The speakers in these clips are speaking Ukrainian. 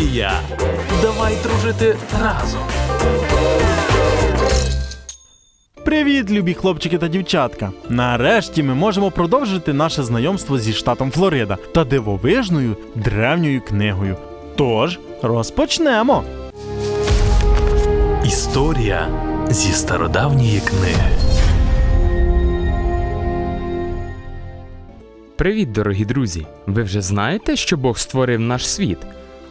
студія. Давай дружити разом. Привіт, любі хлопчики та дівчатка! Нарешті ми можемо продовжити наше знайомство зі штатом Флорида та дивовижною древньою книгою. Тож, розпочнемо! Історія зі стародавньої книги. Привіт, дорогі друзі! Ви вже знаєте, що Бог створив наш світ?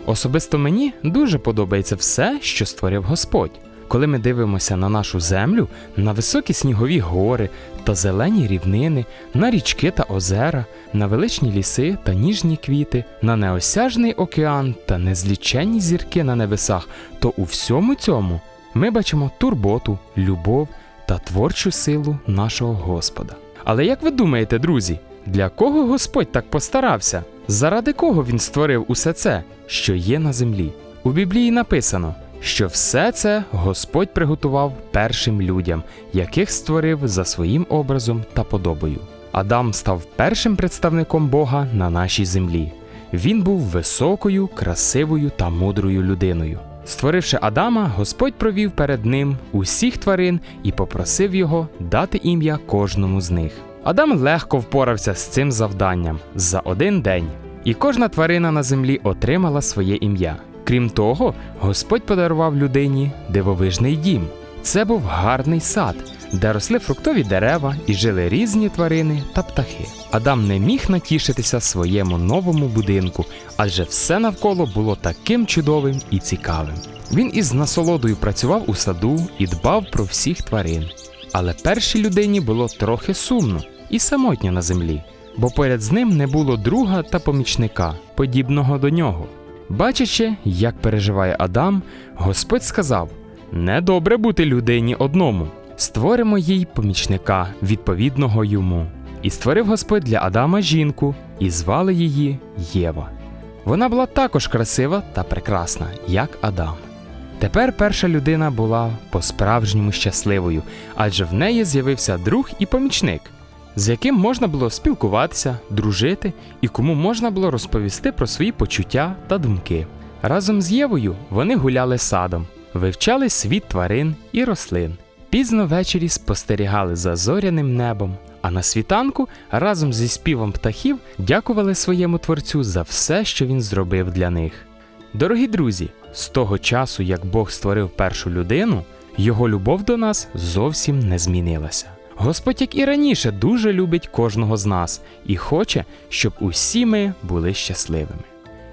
Особисто мені дуже подобається все, що створив Господь. Коли ми дивимося на нашу землю, на високі снігові гори та зелені рівнини, на річки та озера, на величні ліси та ніжні квіти, на неосяжний океан та незліченні зірки на небесах, то у всьому цьому ми бачимо турботу, любов та творчу силу нашого Господа. Але як ви думаєте, друзі, для кого Господь так постарався? Заради кого він створив усе це, що є на землі? У Біблії написано, що все це Господь приготував першим людям, яких створив за своїм образом та подобою. Адам став першим представником Бога на нашій землі. Він був високою, красивою та мудрою людиною. Створивши Адама, Господь провів перед ним усіх тварин і попросив його дати ім'я кожному з них. Адам легко впорався з цим завданням за один день, і кожна тварина на землі отримала своє ім'я. Крім того, Господь подарував людині дивовижний дім. Це був гарний сад, де росли фруктові дерева і жили різні тварини та птахи. Адам не міг натішитися своєму новому будинку, адже все навколо було таким чудовим і цікавим. Він із насолодою працював у саду і дбав про всіх тварин. Але першій людині було трохи сумно і самотньо на землі, бо поряд з ним не було друга та помічника, подібного до нього. Бачачи, як переживає Адам, Господь сказав: Недобре бути людині одному, створимо їй помічника, відповідного йому. І створив Господь для Адама жінку, і звали її Єва. Вона була також красива та прекрасна, як Адам. Тепер перша людина була по-справжньому щасливою, адже в неї з'явився друг і помічник, з яким можна було спілкуватися, дружити і кому можна було розповісти про свої почуття та думки. Разом з Євою вони гуляли садом, вивчали світ тварин і рослин. Пізно ввечері спостерігали за зоряним небом, а на світанку разом зі співом птахів дякували своєму творцю за все, що він зробив для них. Дорогі друзі, з того часу, як Бог створив першу людину, його любов до нас зовсім не змінилася. Господь, як і раніше, дуже любить кожного з нас і хоче, щоб усі ми були щасливими.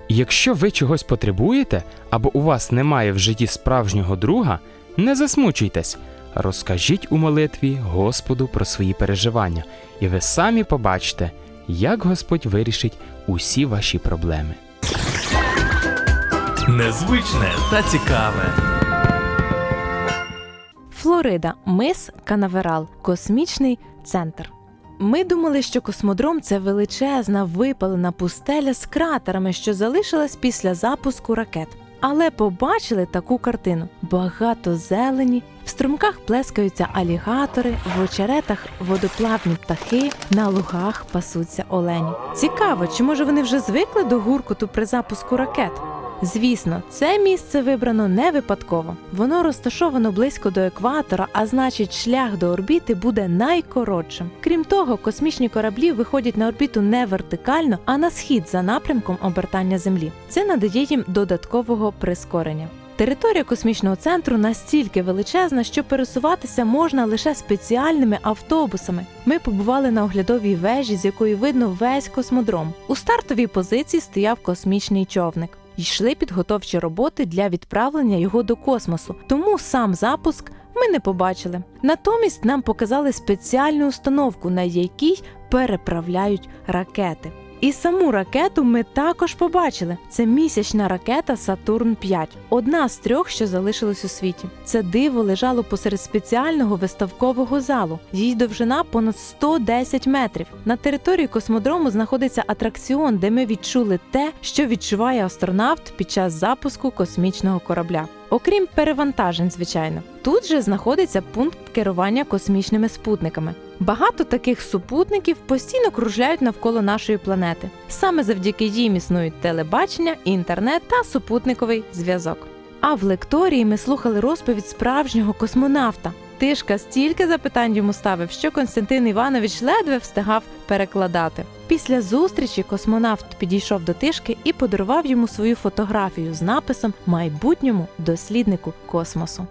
І якщо ви чогось потребуєте або у вас немає в житті справжнього друга, не засмучуйтесь, розкажіть у молитві Господу про свої переживання, і ви самі побачите, як Господь вирішить усі ваші проблеми. Незвичне та цікаве. Флорида, мис Канаверал, космічний центр. Ми думали, що космодром це величезна випалена пустеля з кратерами, що залишилась після запуску ракет. Але побачили таку картину: багато зелені, в струмках плескаються алігатори, в очеретах водоплавні птахи, на лугах пасуться олені. Цікаво, чи може вони вже звикли до гуркоту при запуску ракет? Звісно, це місце вибрано не випадково. Воно розташовано близько до екватора, а значить, шлях до орбіти буде найкоротшим. Крім того, космічні кораблі виходять на орбіту не вертикально, а на схід за напрямком обертання Землі. Це надає їм додаткового прискорення. Територія космічного центру настільки величезна, що пересуватися можна лише спеціальними автобусами. Ми побували на оглядовій вежі, з якої видно весь космодром. У стартовій позиції стояв космічний човник. Йшли підготовчі роботи для відправлення його до космосу, тому сам запуск ми не побачили. Натомість нам показали спеціальну установку, на якій переправляють ракети. І саму ракету ми також побачили. Це місячна ракета Сатурн 5 одна з трьох, що залишилась у світі. Це диво лежало посеред спеціального виставкового залу. Її довжина понад 110 метрів. На території космодрому знаходиться атракціон, де ми відчули те, що відчуває астронавт під час запуску космічного корабля. Окрім перевантажень, звичайно, тут же знаходиться пункт керування космічними спутниками. Багато таких супутників постійно кружляють навколо нашої планети. Саме завдяки їм існують телебачення, інтернет та супутниковий зв'язок. А в лекторії ми слухали розповідь справжнього космонавта. Тишка стільки запитань йому ставив, що Константин Іванович ледве встигав перекладати. Після зустрічі космонавт підійшов до тишки і подарував йому свою фотографію з написом майбутньому досліднику космосу.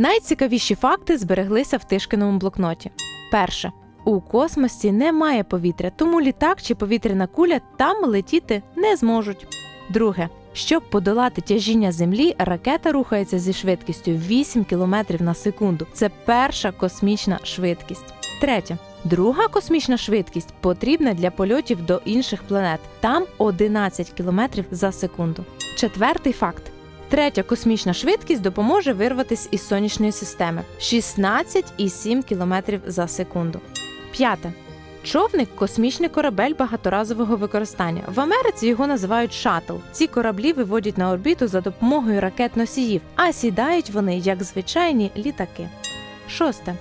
Найцікавіші факти збереглися в Тишкиному блокноті. Перше. У космосі немає повітря, тому літак чи повітряна куля там летіти не зможуть. Друге. Щоб подолати тяжіння Землі, ракета рухається зі швидкістю 8 км на секунду. Це перша космічна швидкість. Третє. Друга космічна швидкість потрібна для польотів до інших планет. Там 11 км за секунду. Четвертий факт. Третя космічна швидкість допоможе вирватися із сонячної системи 16,7 км за секунду. П'яте. Човник космічний корабель багаторазового використання. В Америці його називають шаттл. Ці кораблі виводять на орбіту за допомогою ракет-носіїв, а сідають вони як звичайні літаки. Шосте.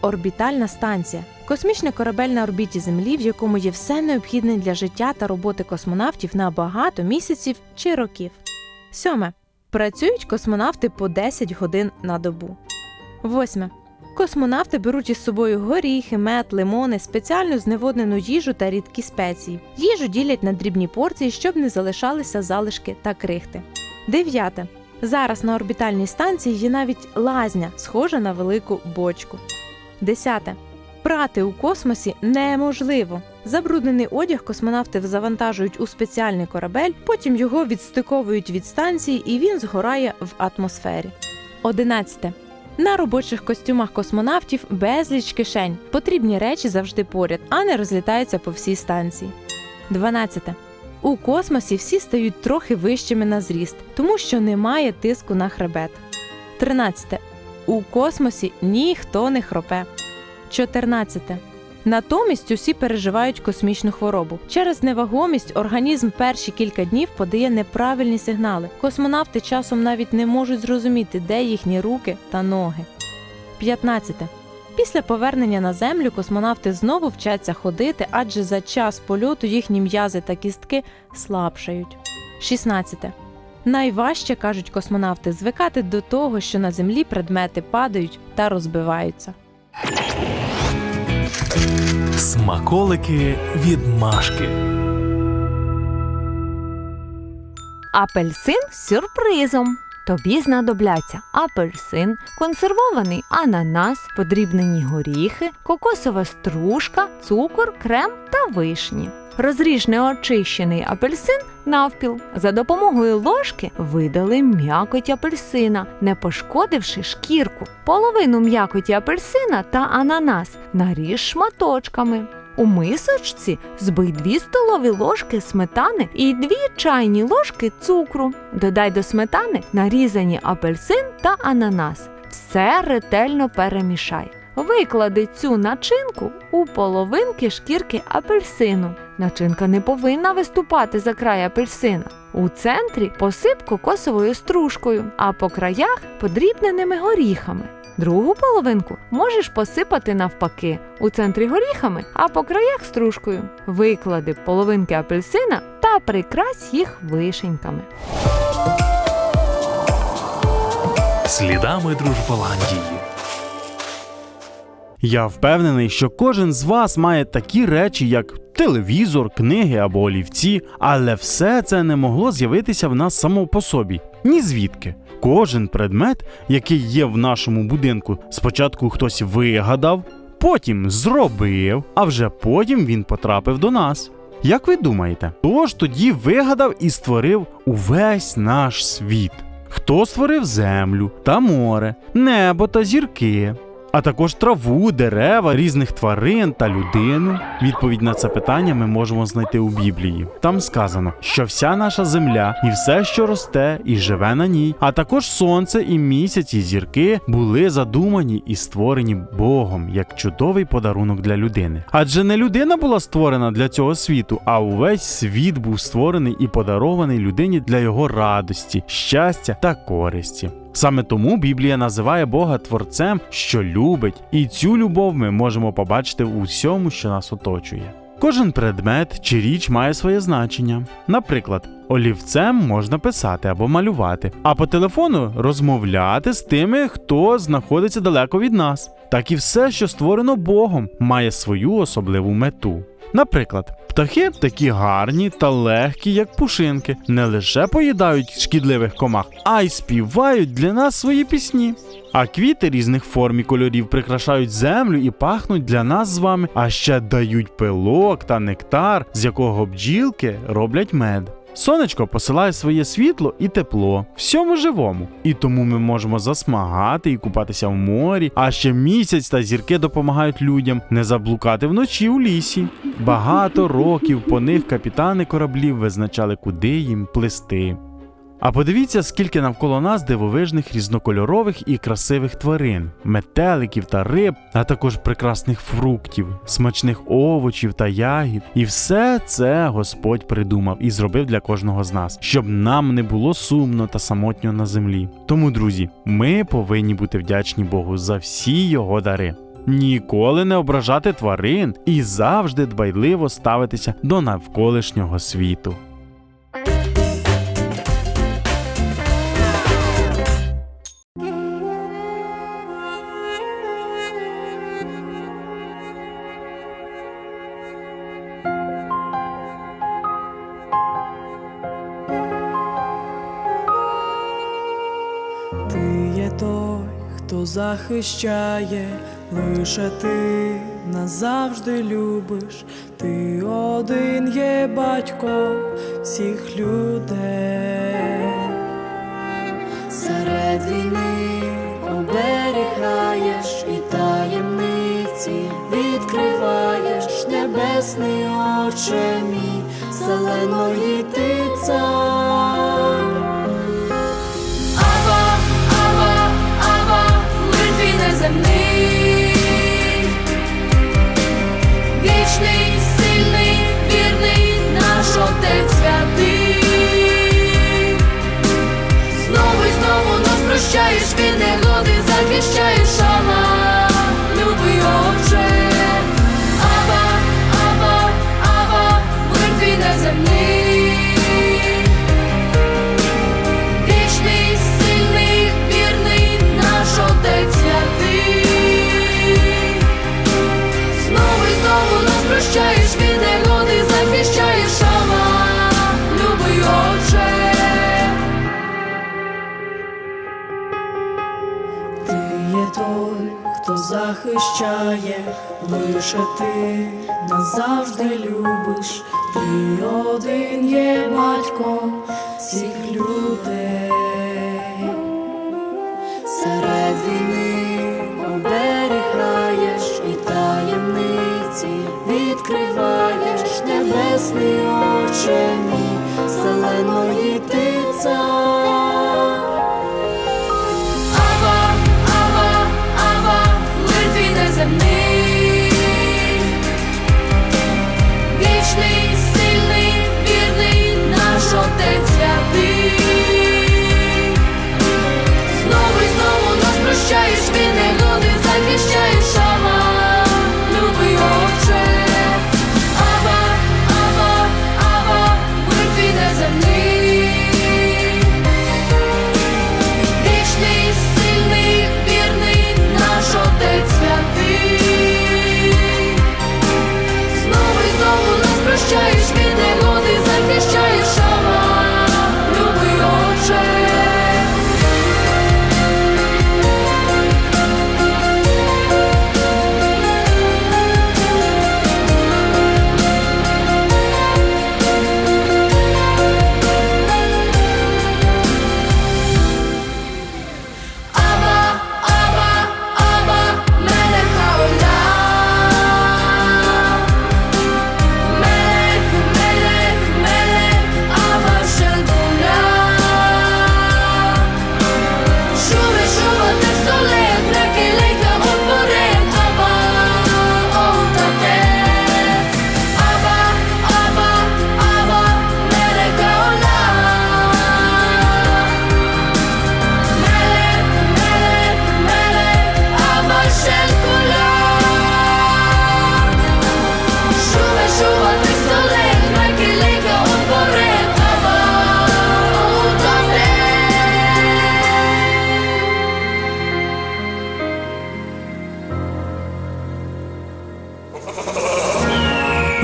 Орбітальна станція. Космічний корабель на орбіті Землі, в якому є все необхідне для життя та роботи космонавтів на багато місяців чи років. Сьоме. Працюють космонавти по 10 годин на добу. Восьме. Космонавти беруть із собою горіхи, мед, лимони, спеціальну зневоднену їжу та рідкі спеції. Їжу ділять на дрібні порції, щоб не залишалися залишки та крихти. Дев'яте. Зараз на орбітальній станції є навіть лазня, схожа на велику бочку. Десяте. Прати у космосі неможливо. Забруднений одяг космонавти завантажують у спеціальний корабель, потім його відстиковують від станції і він згорає в атмосфері. 11. На робочих костюмах космонавтів безліч кишень. Потрібні речі завжди поряд, а не розлітаються по всій станції. 12. У космосі всі стають трохи вищими на зріст, тому що немає тиску на хребет. 13. У космосі ніхто не хропе. 14. Натомість усі переживають космічну хворобу. Через невагомість організм перші кілька днів подає неправильні сигнали. Космонавти часом навіть не можуть зрозуміти, де їхні руки та ноги. 15. Після повернення на землю космонавти знову вчаться ходити, адже за час польоту їхні м'язи та кістки слабшають. 16. Найважче кажуть космонавти звикати до того, що на землі предмети падають та розбиваються. Смаколики від Машки. Апельсин з сюрпризом. Тобі знадобляться апельсин, консервований ананас, подрібнені горіхи, кокосова стружка, цукор, крем та вишні. Розріж неочищений апельсин навпіл. За допомогою ложки видали м'якоть апельсина, не пошкодивши шкірку. Половину м'якоті апельсина та ананас наріж шматочками. У мисочці збий 2 столові ложки сметани і 2 чайні ложки цукру. Додай до сметани нарізані апельсин та ананас. Все ретельно перемішай. Виклади цю начинку у половинки шкірки апельсину. Начинка не повинна виступати за край апельсина. У центрі посип кокосовою стружкою, а по краях подрібненими горіхами. Другу половинку можеш посипати навпаки, у центрі горіхами, а по краях стружкою. Виклади половинки апельсина та прикрась їх вишеньками. Слідами Дружболандії. Я впевнений, що кожен з вас має такі речі, як телевізор, книги або олівці, але все це не могло з'явитися в нас само по собі. Ні звідки. Кожен предмет, який є в нашому будинку, спочатку хтось вигадав, потім зробив, а вже потім він потрапив до нас. Як ви думаєте, хто ж тоді вигадав і створив увесь наш світ? Хто створив землю та море, небо та зірки, а також траву, дерева, різних тварин та людину? Відповідь на це питання ми можемо знайти у Біблії. Там сказано, що вся наша земля і все, що росте і живе на ній, а також сонце і місяць і зірки були задумані і створені Богом як чудовий подарунок для людини. Адже не людина була створена для цього світу, а увесь світ був створений і подарований людині для його радості, щастя та користі. Саме тому Біблія називає Бога Творцем, що любить, і цю любов ми можемо побачити у всьому, що нас оточує. Кожен предмет чи річ має своє значення. Наприклад, олівцем можна писати або малювати, а по телефону розмовляти з тими, хто знаходиться далеко від нас. Так і все, що створено Богом, має свою особливу мету. Наприклад, птахи такі гарні та легкі, як пушинки, не лише поїдають шкідливих комах, а й співають для нас свої пісні. А квіти різних форм і кольорів прикрашають землю і пахнуть для нас з вами, а ще дають пилок та нектар, з якого бджілки роблять мед. Сонечко посилає своє світло і тепло всьому живому, і тому ми можемо засмагати і купатися в морі. А ще місяць та зірки допомагають людям не заблукати вночі у лісі. Багато років по них капітани кораблів визначали, куди їм плисти. А подивіться, скільки навколо нас дивовижних різнокольорових і красивих тварин, метеликів та риб, а також прекрасних фруктів, смачних овочів та ягід. І все це Господь придумав і зробив для кожного з нас, щоб нам не було сумно та самотньо на землі. Тому, друзі, ми повинні бути вдячні Богу за всі його дари. Ніколи не ображати тварин і завжди дбайливо ставитися до навколишнього світу. Той, хто захищає, лише ти назавжди любиш, ти один є батько всіх людей. Серед війни оберігаєш і таємниці відкриваєш небесний оче мій, зеленої ти цар. Прощаєш, від негоди захищаєш, ава, любий отче. Ти є той, хто захищає, лише ти назавжди любиш, ти один є батько всіх людей. Відкриваєш небесні очі мій, зеленої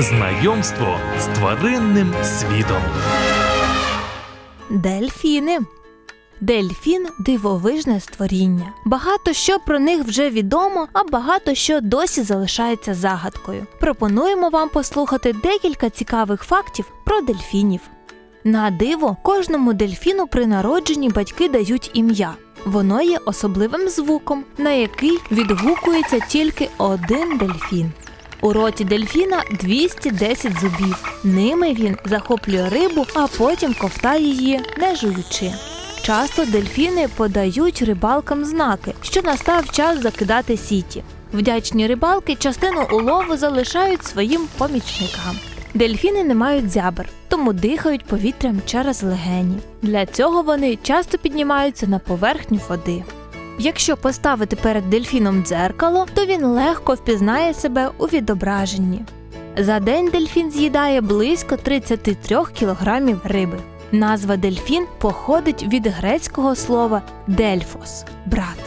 Знайомство з тваринним світом. Дельфіни. Дельфін дивовижне створіння. Багато що про них вже відомо, а багато що досі залишається загадкою. Пропонуємо вам послухати декілька цікавих фактів про дельфінів. На диво, кожному дельфіну при народженні батьки дають ім'я. Воно є особливим звуком, на який відгукується тільки один дельфін. У роті дельфіна 210 зубів. Ними він захоплює рибу, а потім ковтає її, не жуючи. Часто дельфіни подають рибалкам знаки, що настав час закидати сіті. Вдячні рибалки частину улову залишають своїм помічникам. Дельфіни не мають зябр, тому дихають повітрям через легені. Для цього вони часто піднімаються на поверхню води. Якщо поставити перед дельфіном дзеркало, то він легко впізнає себе у відображенні. За день дельфін з'їдає близько 33 кілограмів риби. Назва дельфін походить від грецького слова дельфос брат.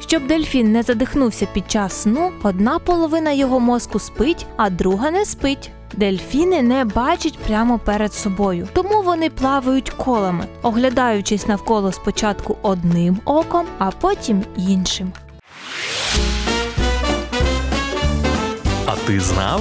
Щоб дельфін не задихнувся під час сну, одна половина його мозку спить, а друга не спить. Дельфіни не бачать прямо перед собою, тому вони плавають колами, оглядаючись навколо спочатку одним оком, а потім іншим. А ти знав?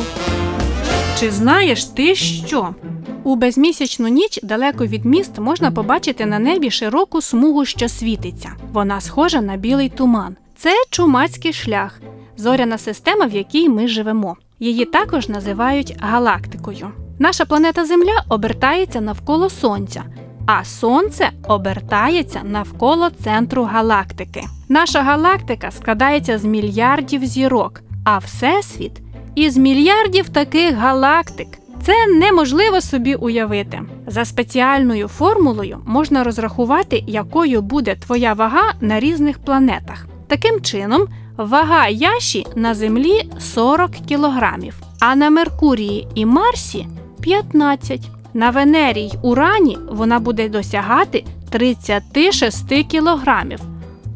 Чи знаєш ти що? У безмісячну ніч далеко від міст можна побачити на небі широку смугу, що світиться. Вона схожа на білий туман. Це чумацький шлях, зоряна система, в якій ми живемо. Її також називають галактикою. Наша планета Земля обертається навколо Сонця, а Сонце обертається навколо центру галактики. Наша галактика складається з мільярдів зірок, а Всесвіт із мільярдів таких галактик. Це неможливо собі уявити. За спеціальною формулою можна розрахувати, якою буде твоя вага на різних планетах. Таким чином, вага Яші на Землі 40 кілограмів, а на Меркурії і Марсі 15. На Венері й Урані вона буде досягати 36 кілограмів,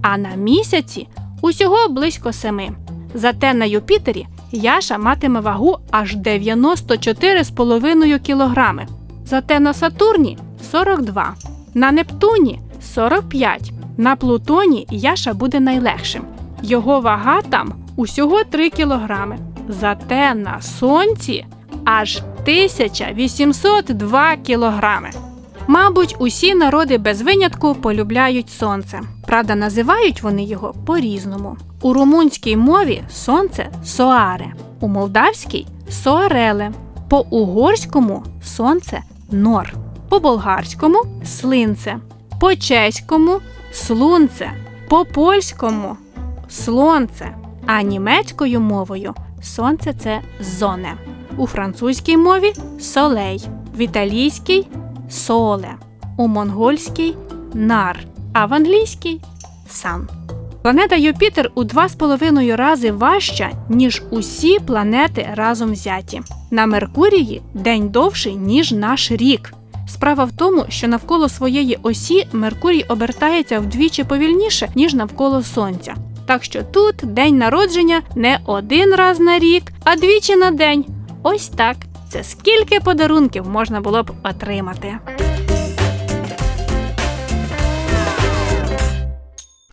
а на місяці усього близько 7. Зате на Юпітері Яша матиме вагу аж 94,5 кілограми. Зате на Сатурні 42, на Нептуні 45, на Плутоні Яша буде найлегшим. Його вага там усього 3 кілограми. Зате на Сонці аж 1802 кілограми. Мабуть, усі народи без винятку полюбляють сонце. Правда, називають вони його по-різному. У румунській мові сонце соаре, у молдавській соареле, по угорському сонце нор, по болгарському слинце, по чеському слунце, по польському слонце, а німецькою мовою сонце це зоне. У французькій мові солей, в італійській соле, у монгольській нар, а в англійській сан. Планета Юпітер у 2,5 рази важча, ніж усі планети разом взяті. На Меркурії день довший, ніж наш рік. Справа в тому, що навколо своєї осі Меркурій обертається вдвічі повільніше, ніж навколо Сонця. Так що тут день народження не один раз на рік, а двічі на день. Ось так. Це скільки подарунків можна було б отримати.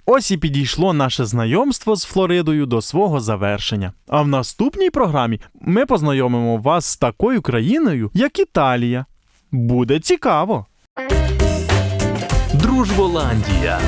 Ось і підійшло наше знайомство з Флоридою до свого завершення. А в наступній програмі ми познайомимо вас з такою країною, як Італія. Буде цікаво! Дружболандія.